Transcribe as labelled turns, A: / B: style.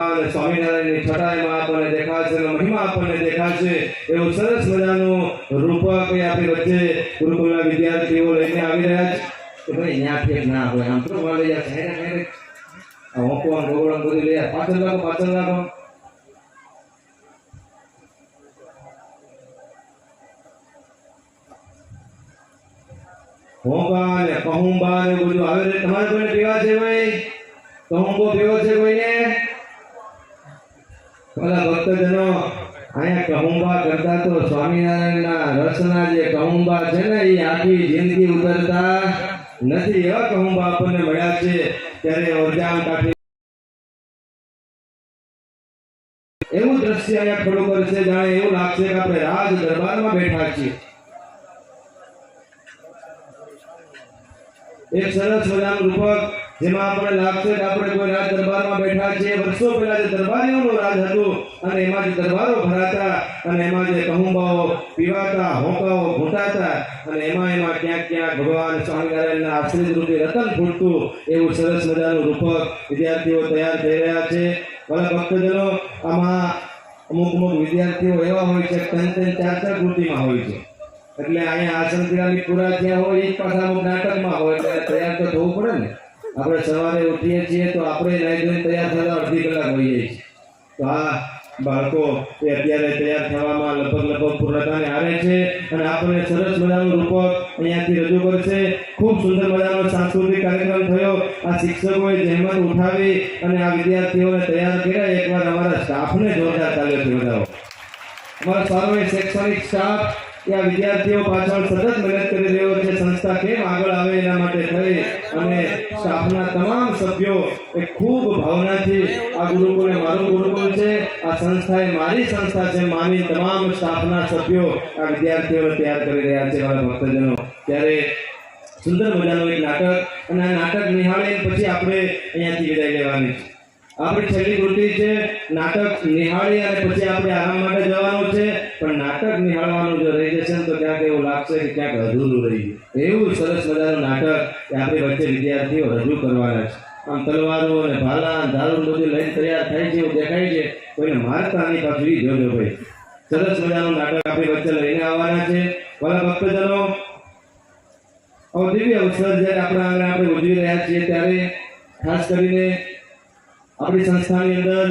A: અને સ્વામિનારાયણની છટાઈમાં આપણને દેખાશે અને મહિમા આપણને દેખાશે એવું સરસ મજાનું રૂપક એ વચ્ચે ગુરુકુળના વિદ્યાર્થીઓ લઈને આવી રહ્યા છે. ભાઈ ત્યાં ઠેક ના તમારે કોઈને પીવા છે ભાઈ? છે કોઈને ઓલા ભક્તજનો, અહીંયા કહુંબા કરતા તો સ્વામિનારાયણના રસના જે કહુંબા છે ને, એ આખી જિંદગી ઉતરતા નથી. એવા કહુંબા આપણને મળ્યા છે, ત્યારે ઓરજામ કાઢી એવું દ્રશ્ય અહીંયા ખડું કરશે જાણે એવું લાગશે કે આપણે રાજ દરબારમાં બેઠા છીએ. એક સરસ મજાનું રૂપક જેમાં આપણે લાગશે કે આપણે કોઈ રાજ દરબારમાં બેઠા છીએ. વર્ષો પહેલા જે દરબારીઓનો રાજ હતું અને એમાં જે દરબારો ભરાતા અને એમાં જે કહુંબાઓ પીવાતા, હોંકાઓ ઘૂંટાતા અને એમાં એમાં ક્યાંક ક્યાંક ભગવાન સ્વામિનારાયણના આશ્રિત રૂપે રતન ફૂટતું એવું સરસ મજાનું રૂપક વિદ્યાર્થીઓ તૈયાર થઈ રહ્યા છે. ભલે ભક્તજનો, આમાં અમુક અમુક વિદ્યાર્થીઓ એવા હોય છે, ત્રણ ત્રણ, ચાર ચાર કૃતિમાં હોય છે. એટલે અહીંયા આસન ક્રિયાની પૂરા થયા હોય, એ પાછા નાટકમાં હોય, એટલે તૈયાર તો થવું પડે ને. આપણે સવારે ઉઠીએ છીએ તો આપણે નાઈ ધોઈને તૈયાર થતા અડધી કલાક હોઈએ છીએ તો આ બાળકો એ અત્યારે તૈયાર થવામાં લગભગ લગભગ પૂર્ણતાને આવે છે અને આપણને સરસ મજાનું રૂપક અહીંયાથી રજૂ કરશે. ખૂબ સુંદર મજાનો સાંસ્કૃતિક કાર્યક્રમ થયો. આ શિક્ષકોએ જહેમત ઉઠાવી અને આ વિદ્યાર્થીઓને તૈયાર કર્યા. એકવાર અમારા સ્ટાફને જોરદાર તાલીઓથી વધારો અમારો સારો શૈક્ષણિક સ્ટાફ આ વિદ્યાર્થીઓ પાછળ સતત મહેનત કરી રહ્યો છે. સંસ્થા કેમ આગળ આવે એના માટે થઈ અને સ્ટાફના તમામ સભ્યો એ ખૂબ ભાવનાથી આ ગુરુકુળે મારું ગુરુકુળ છે. આ સંસ્થા એ મારી સંસ્થા છે માની તમામ સ્ટાફના સભ્યો આ વિદ્યાર્થીઓ તૈયાર કરી રહ્યા છે, મારા ભક્તજનો. ત્યારે સુંદર મજાનું એક નાટક, અને આ નાટક નિહાળે પછી આપણે અહીંયાથી વિદાય લેવાની છે. આપણી છેલ્લી કૃતિ છે, નાટક નિહાળી અને પછી આપણે આરામ માટે જવાનું છે. પણ નાટક નિહાળવાનું જો રહી જશે તો ક્યાંક એવું લાગશે કે ક્યાંક અધૂરું રહી એવું સરસ મજાનું નાટક કે આપણી વચ્ચે વિદ્યાર્થીઓ રજૂ કરવાના છે. આમ તલવારો અને ભાલા દારૂ બધું લઈને તૈયાર થાય છે, એવું દેખાય છે. કોઈને મારતા નહીં, પાછું જોજો ભાઈ. સરસ મજાનું નાટક આપણી વચ્ચે લઈને આવવાના છે. ભલા ભક્તજનો દિવ્ય અવસર જ્યારે આપણા આંગણે આપણે ઉજવી રહ્યા છીએ ત્યારે ખાસ કરીને આપણી સંસ્થાની અંદર